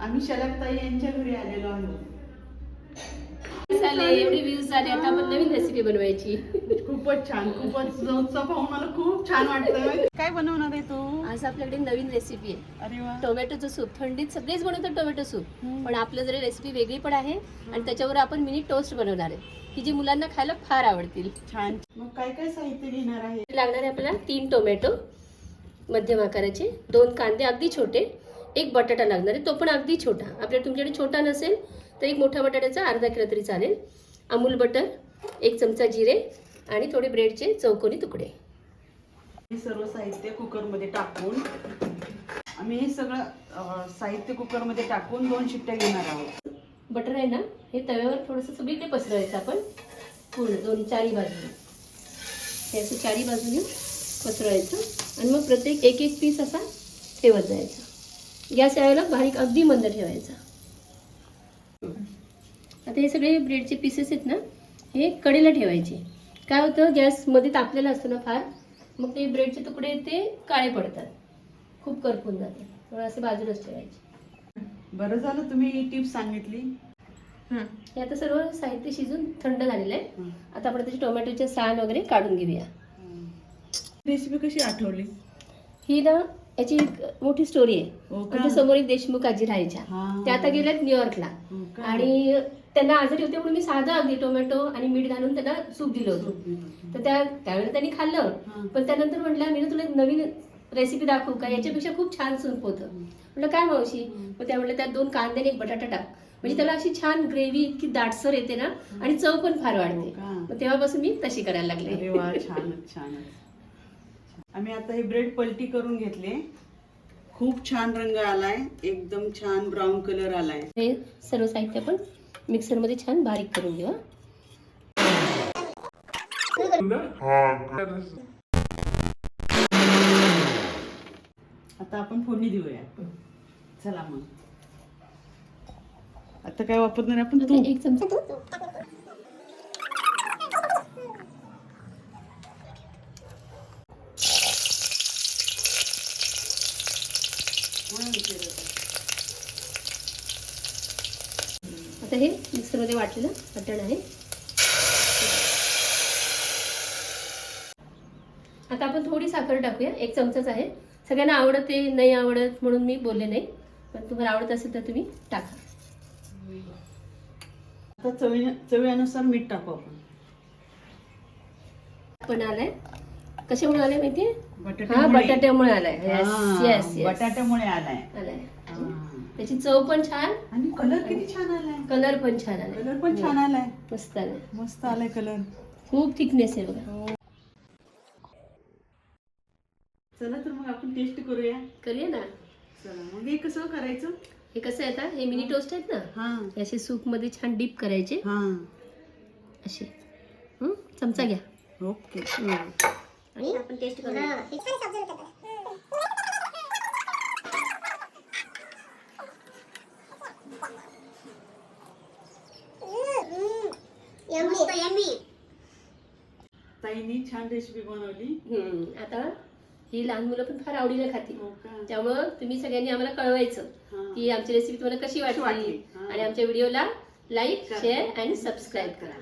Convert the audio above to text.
आम्ही शलकताई यांच्या घरी आलेलो आहोत. एवढे व्ह्यूज झाले आता आपण नवीन रेसिपी बनवायची. खूपच छान खूपच जवळचा पाहून मला खूप छान वाटतंय. काय बनवणार आहे तू? आज आपल्याकडे नवीन रेसिपी आहे. अरे वा. टोमॅटोचं सूप थंडीत सगळेच बनवतात टोमॅटो सूप. पण आपलं जरी रेसिपी वेगळी पण आहे आणि त्याच्यावर आपण मिनी टोस्ट बनवणार आहे. की जी मुलांना खायला फार आवडतील. छान. मग काय काय साहित्य घेणार आहे? लागणार आहे आपल्याला तीन टोमॅटो मध्यम आकाराचे दोन कांदे अगदी छोटे एक बटाटा लागणार आहे तो पण अगदी छोटा. आपल्या तुमच्याकडे छोटा नसेल तर एक मोठा बटाट्याचा अर्धा किलो तरी चालेल. अमूल बटर एक चमचा जिरे आणि थोडे ब्रेडचे चौकोनी तुकडे. हे सर्व साहित्य कुकरमध्ये टाकून आम्ही हे सगळं अं, साहित्य कुकरमध्ये टाकून दोन शिट्ट्या घेणार आहोत. बटर आहे ना हे तव्यावर थोडंसं सगळीकडे पसरवायचं आपण. पूर्ण दोन्ही चारी बाजूने. हे असं चारी बाजूने पसरवायचं. आणि मग प्रत्येक एक एक पीस असा ठेवत जायचा. गॅस यावेळेला बारीक अगदी मंद ठेवायचा. आता हे सगळे ब्रेडचे पीसेस आहेत ना हे कडेला ठेवायचे. काय होतं गॅसमध्ये तापलेला असतो ना फार मग ते ब्रेडचे तुकडे ते काळे पडतात. खूप करपून जातात त्यामुळे असे बाजूलाच ठेवायचे. बरं झालं तुम्ही ही टिप्स सांगितली. हे. आता सर्व साहित्य शिजून थंड झालेलं आहे. आता आपण त्याचे टोमॅटोचे साल वगैरे काढून घेऊया. रेसिपी कशी आठवली? ही ना याची एक मोठी स्टोरी आहे. हो? आमच्यासमोर एक देशमुख आजी राहायच्या. त्या आता गेल्यात न्यूयॉर्कला हो? आणि त्यांना आजारी होते म्हणून मी साधं अगदी टोमॅटो आणि मीठ घालून त्यांना सूप दिलं होतं. तर त्या त्यावेळेला त्यांनी. खाल्लं. पण त्यानंतर म्हटलं मी ना तुला एक नवीन रेसिपी दाखवू का? याच्यापेक्षा खूप छान सूप होतं. म्हटलं काय मावशी? मग त्या म्हटलं त्यात दोन कांदे आणि एक बटाटा टाक. म्हणजे त्याला अशी छान ग्रेव्ही इतकी दाटसर येते ना आणि चव पण फार वाढते. हो तेव्हापासून मी तशी करायला लागले. वा छानच छानच. आम्ही आता हे ब्रेड पलटी करून घेतले. खूप छान रंग आलाय. एकदम छान ब्राऊन कलर आलाय. हे सर्व साहित्य आपण मिक्सरमध्ये छान बारीक करून घेऊ. आता आपण फोडणी देऊया चला मग. आता काय वापरणार आपण? आता तूप. आता हे मिक्सरमध्ये वाटलेलं वाटण आहे. आता आपण थोडी साखर टाकूया. एक चमचाच आहे. सगळ्यांना आवडते नाही आवडत म्हणून मी बोलले नाही. पण तुम्हाला आवडत असेल तर तुम्ही टाका. आता चवी चवीनुसार मीठ टाकू आपण. पण आलाय. कशामुळे आलाय माहितीये हा बटाट्यामुळे. आलाय. येस हा, येस येस बटाट्यामुळे आलाय. आलाय. हा. त्याची चव पण छान. आणि कलर किती छान आलाय. कलर पण छान आलाय. कलर पण छान आलाय. मस्त आलाय. मस्त आलाय कलर खूप थिकनेस आहे बघा. चला तर मग आपण टेस्ट करूया. करूया ना? चला मग हे कसं करायचं? हे कसं आहे आता? हे मिनी टोस्ट आहेत ना? हा. हे असे सूपमध्ये छान डीप करायचे. हा. असे. हं? चमचा घ्या. ओके. हं. आणि आपण टेस्ट करूया ताईनी छान रेसिपी बनवली हं. आता ही लहान मुलं पण फार आवडीने खातील हो? त्यामुळं तुम्ही सगळ्यांनी आम्हाला कळवायचं. की आमची रेसिपी तुम्हाला कशी वाटली? आणि आमच्या व्हिडिओला लाईक करा. शेअर आणि सबस्क्राईब करा